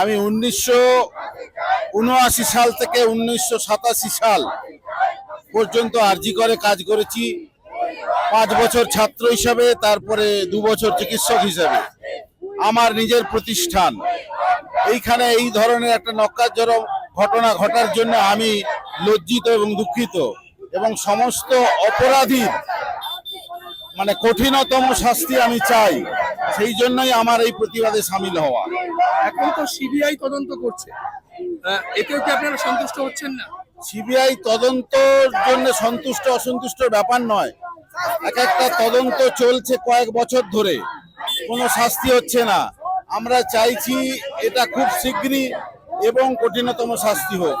আমি উনিশশো উনআশি সাল থেকে উনিশশো সাতাশি সাল পর্যন্ত আরজি করে কাজ করেছি। পাঁচ বছর ছাত্র হিসাবে, তারপরে দু বছর চিকিৎসক হিসাবে। আমার নিজের প্রতিষ্ঠান। এইখানে এই ধরনের একটা নক্কারজনক ঘটনা ঘটার জন্য আমি লজ্জিত এবং দুঃখিত এবং সমস্ত অপরাধীর মানে কঠিনতম শাস্তি আমি চাই। সেই জন্যই আমার এই প্রতিবাদে সামিল হওয়া। এখন তো সিবিআই তদন্ত করছে। এতেও কি আপনারা সন্তুষ্ট হচ্ছেন না? সিবিআই তদন্তর জন্য সন্তুষ্ট অসন্তুষ্ট ব্যাপার নয়। এক একটা তদন্ত চলছে কয়েক বছর ধরে। কোনো শাস্তি হচ্ছে না। আমরা চাইছি এটা খুব শীঘ্রই এবং কঠিনতম শাস্তি হোক।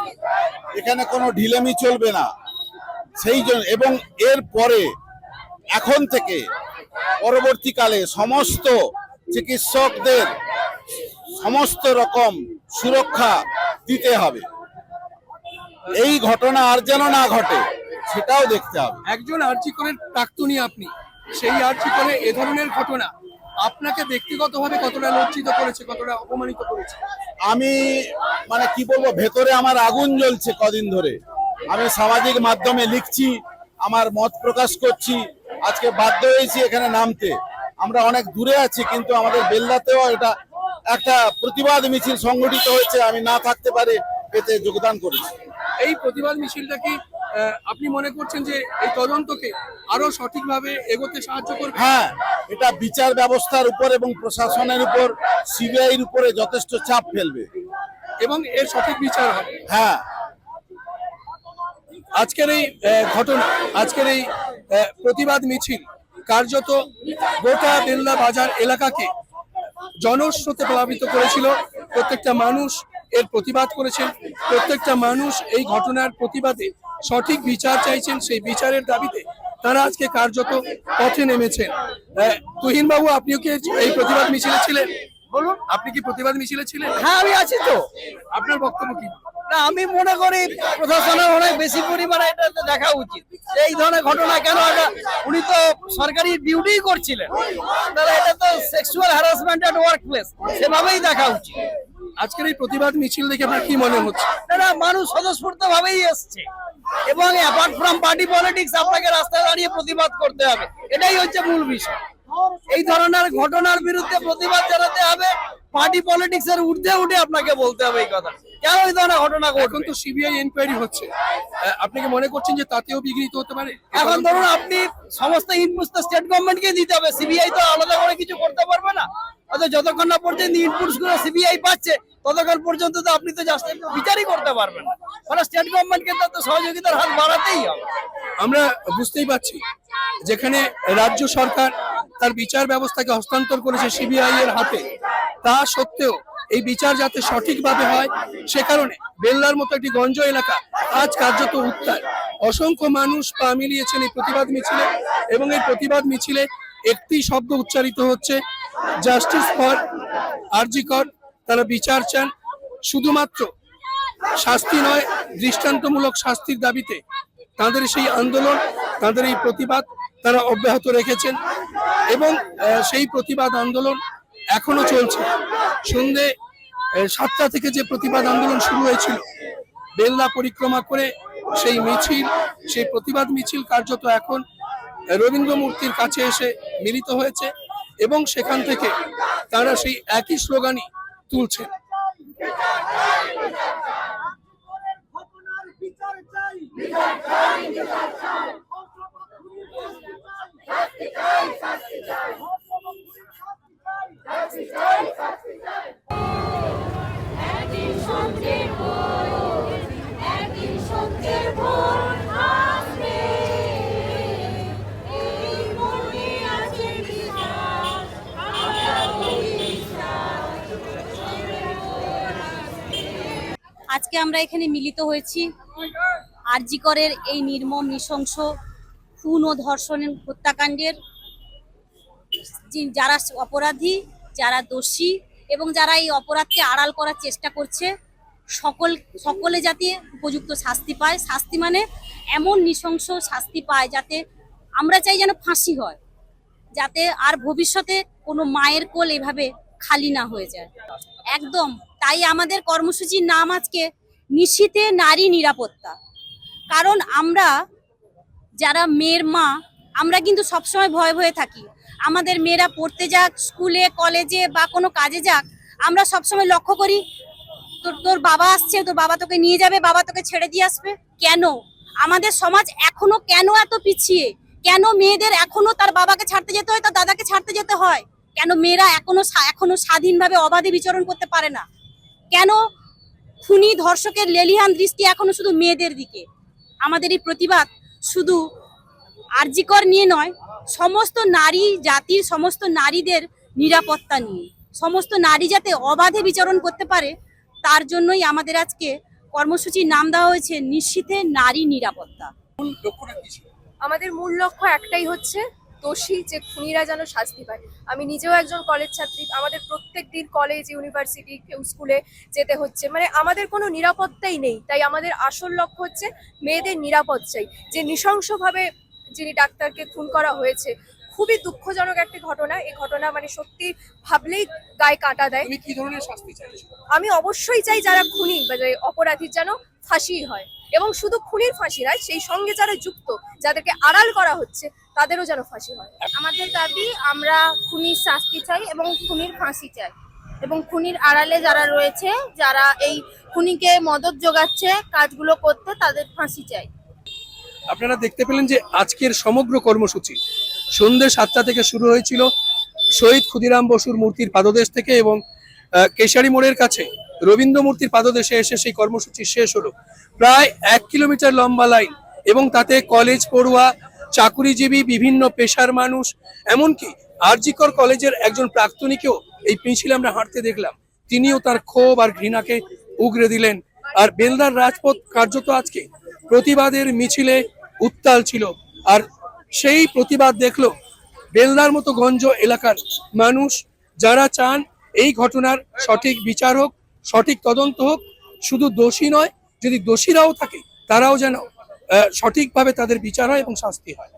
এখানে কোনো ঢিলেমি চলবে না। সেই জন্য এবং এর পরে এখন থেকে পরবর্তীকালে সমস্ত চিকিৎসকদের সমস্ত রকম সুরক্ষা দিতে হবে। এই ঘটনা আর যেন না ঘটে সেটাও দেখতে হবে। একজন আর্জি করের প্রাক্তনী আপনি সেই আর্জি করে এ ধরনের ঘটনা আপনাকে ব্যক্তিগতভাবে কতটা লজ্জিত করেছে কতটা অপমানিত করেছে? আমি মানে কি বলব ভেতরে আমার আগুন জ্বলছে কদিন ধরে। আমি সামাজিক মাধ্যমে লিখছি আমার মত প্রকাশ করছি আজকে বাধ্য হয়েছি এখানে নামতে। আমরা অনেক দূরে আছি কিন্তু আমাদের বেল্লাতেও এটা একটা প্রতিবাদ মিছিল সংগঠিত হয়েছে আমি না থাকতে পারে এতে যোগদান করেছি। এই প্রতিবাদ মিছিলটা কি আপনি মনে করছেন যে এই তদন্তকে আরও সঠিকভাবে এগোতে সাহায্য করবে? হ্যাঁ এটা বিচার ব্যবস্থার উপর এবং প্রশাসনের উপর সিবিআই এর উপরে যথেষ্ট চাপ ফেলবে। এবং এর সঠিক বিচার হবে। হ্যাঁ। আজকের এই ঘটনা আজকের এই প্রতিবাদ মিছিল কার্যত গোটা বেল্লা বাজার এলাকাকে জনস্রোতে প্লাবিত করেছিল। প্রত্যেকটা মানুষ এর প্রতিবাদ করেছেন। প্রত্যেকটা মানুষ এই ঘটনার প্রতিবাদে সঠিক বিচার চাইছেন। সেই বিচারের দাবিতে তারা আজকে কার্যত পথে নেমেছেন। তুহিন বাবু আপনিও কি এই প্রতিবাদ মিছিলে ছিলেন? বলুন। আপনি কি প্রতিবাদ মিছিলে ছিলেন? হ্যাঁ আমি আছি তো। আপনার বক্তব্য কি? না আমি মনে করি প্রশাসনের অনেক বেশি পরিমাণে এটা দেখা উচিত। এই ধরনের ঘটনা কেন এটা উনি তো সরকারি ডিউটি করছিলেন। তাহলে এটা তো sexual harassment at work place সেভাবেই দেখা উচিত। আজকের এই প্রতিবাদ মিছিল দেখে আপনার কি মনে হচ্ছে? এটা মানুষ স্বতঃস্ফূর্ত ভাবেই এসছে। এবং অ্যাপার্ট ফ্রম পার্টি পলিটিক্স আপনাকে রাস্তায় দাঁড়িয়ে প্রতিবাদ করতে হবে। এটাই হচ্ছে মূল বিষয়। এই ধরনের ঘটনার বিরুদ্ধে প্রতিবাদ জানাতে হবে। পার্টি পলিটিক্স এর ঊর্ধ্বে উঠে আপনাকে বলতে হবে এই কথা। কেন এই ধরনের ঘটনা এখন ঘটবে তো সিবিআই এনকোয়ারি হচ্ছে। আহ, আপনি কি মনে করছেন যে তাতেও বিঘ্নিত হতে পারে? এখন ধরুন আপনি সমস্ত ইনপুট তো স্টেট গভর্নমেন্টকে দিতে হবে সিবিআই তো আলাদা করে কিছু করতে পারবে না। অথচ যতক্ষণ না পর্যন্ত ইনপুটসগুলো সিবিআই পাচ্ছে ততক্ষণ পর্যন্ত তো আপনি তো জাস্ট বিচারই করতে পারবেন না। ফলে স্টেট গভর্নমেন্টকে তো সহযোগিতার হাত বাড়াতেই হবে। আমরা বুঝতেই পারছি যেখানে রাজ্য সরকার তার বিচার ব্যবস্থাকে হস্তান্তর করেছে সিবিআই এর হাতে তা সত্ত্বেও এই বিচার যাতে সঠিকভাবে হয়, সে কারণে বেল্লার মতো একটি গঞ্জ এলাকা আজ কার্যত উত্তাল। অসংখ্য মানুষ পা মিলিয়েছেন এই প্রতিবাদ মিছিলে এবং এই প্রতিবাদ মিছিলে একটি শব্দ উচ্চারিত হচ্ছে, জাস্টিস ফর আরজিকর তারা বিচার চান। শুধুমাত্র শাস্তি নয়, দৃষ্টান্তমূলক শাস্তির দাবিতে তাদের সেই আন্দোলন, তাদের এই প্রতিবাদ তারা অব্যাহত রেখেছেন এবং সেই প্রতিবাদ আন্দোলন এখনও চলছে। সন্ধে সাতটা থেকে যে প্রতিবাদ আন্দোলন শুরু হয়েছিল, বেল্লা পরিক্রমা করে সেই মিছিল, সেই প্রতিবাদ মিছিল কার্যত এখন রবীন্দ্র মূর্তির কাছে এসে মিলিত হয়েছে এবং সেখান থেকে তারা সেই একই স্লোগানই তুলছেন একদিন আজকে আমরা এখানে মিলিত হয়েছি। আরজিকরের এই নির্মম নৃশংস খুন ও ধর্ষণের হত্যাকাণ্ডের যারা অপরাধী যারা দোষী এবং যারা এই অপরাধকে আড়াল করার চেষ্টা করছে, সকল, সকলে যাতে উপযুক্ত শাস্তি পায়। শাস্তি মানে এমন নৃশংস শাস্তি পায় যাতে আমরা চাই যেন ফাঁসি হয়, যাতে আর ভবিষ্যতে কোনো মায়ের কোল এভাবে খালি না হয়ে যায়। একদম, তাই আমাদের কর্মসূচির নাম আজকে নিশীতে নারী নিরাপত্তা। কারণ আমরা যারা মেয়ের মা, আমরা কিন্তু সবসময় ভয়ে ভয়ে থাকি। আমাদের মেয়েরা পড়তে যাক, স্কুলে, কলেজে বা কোনো কাজে যাক, আমরা সবসময় লক্ষ্য করি, তোর তোর বাবা আসছে, তোর বাবা তোকে নিয়ে যাবে, বাবা তোকে ছেড়ে দিয়ে আসবে। কেন? আমাদের সমাজ এখনও কেন এত পিছিয়ে? কেন মেয়েদের এখনও তার বাবাকে ছাড়তে যেতে হয়, তার দাদাকে ছাড়তে যেতে হয়? কেন মেয়েরা এখনও এখনও স্বাধীনভাবে অবাধে বিচরণ করতে পারে না? কেন খুনি ধর্ষকের লেলিহান দৃষ্টি এখনও শুধু মেয়েদের দিকে? আমাদের এই প্রতিবাদ শুধু আর্জিকর নিয়ে নয় সমস্ত নারী জাতির সমস্ত নারীদের নিরাপত্তা নিয়ে সমস্ত নারী যাতে অবাধে বিচরণ করতে পারে তার জন্যই আমাদের আজকে কর্মসূচির নাম দেওয়া হয়েছে নিশ্চিতে নারী নিরাপত্তা। আমাদের মূল লক্ষ্য একটাই হচ্ছে দোষী যে খুনিরা যেন শাস্তি পায়। আমি নিজেও একজন কলেজ ছাত্রী আমাদের প্রত্যেক দিন কলেজ ইউনিভার্সিটি কেউ স্কুলে যেতে হচ্ছে। মানে আমাদের কোনো নিরাপত্তাই নেই। তাই আমাদের আসল লক্ষ্য হচ্ছে মেয়েদের নিরাপদ চাই। যে নৃশংসভাবে যিনি ডাক্তারকে খুন করা হয়েছে খুবই দুঃখজনক একটি ঘটনা। এই ঘটনা মানে সত্যি ভাবলেই গায়ে কাটা দেয়। কি ধরনের শাস্তি চাইছো আমি অবশ্যই চাই যারা খুনি বা যে অপরাধীর যেন ফাঁসি হয়। এবং শুধু খুনির ফাঁসি নয় সেই সঙ্গে যারা যুক্ত যাদেরকে আড়াল করা হচ্ছে তাদেরও যেন ফাঁসি হয়। আমাদের দাবি আমরা খুনির শাস্তি চাই এবং খুনির ফাঁসি চাই। এবং খুনির আড়ালে যারা রয়েছে যারা এই খুনিকে মদত যোগাচ্ছে কাজগুলো করতে তাদের ফাঁসি চাই। আপনারা দেখতে পেলেন যে আজকের সমগ্র কর্মসূচি সন্ধ্যে সাতটা থেকে শুরু হয়েছিল। শহীদ ক্ষুদিরাম বসুর মূর্তির পাদদেশ থেকে এবং কেশারি মোড়ের কাছে রবীন্দ্র মূর্তির পাদদেশে এসে সেই কর্মসূচি শেষ হলো। প্রায় এক কিলোমিটার লম্বা লাইন এবং তাতে কলেজ পড়ুয়া, চাকুরিজীবী, বিভিন্ন পেশার মানুষ, এমনকি আরজিকর কলেজের একজন প্রাক্তনীকেও এই মিছিল আমরা হাঁটতে দেখলাম। তিনিও তার ক্ষোভ আর ঘৃণাকে উগরে দিলেন। আর বেলদার রাজপথ কার্যত আজকে প্রতিবাদের মিছিলে উত্তাল ছিল। আর সেই প্রতিবাদ দেখল বেলদার মতো গঞ্জ এলাকার মানুষ। যারা চান এই ঘটনার সঠিক বিচার হোক, সঠিক তদন্ত হোক, শুধু দোষী নয়, যদি দোষীরাও থাকে, তারাও যেন সঠিকভাবে তাদের বিচার হয় এবং শাস্তি হয়।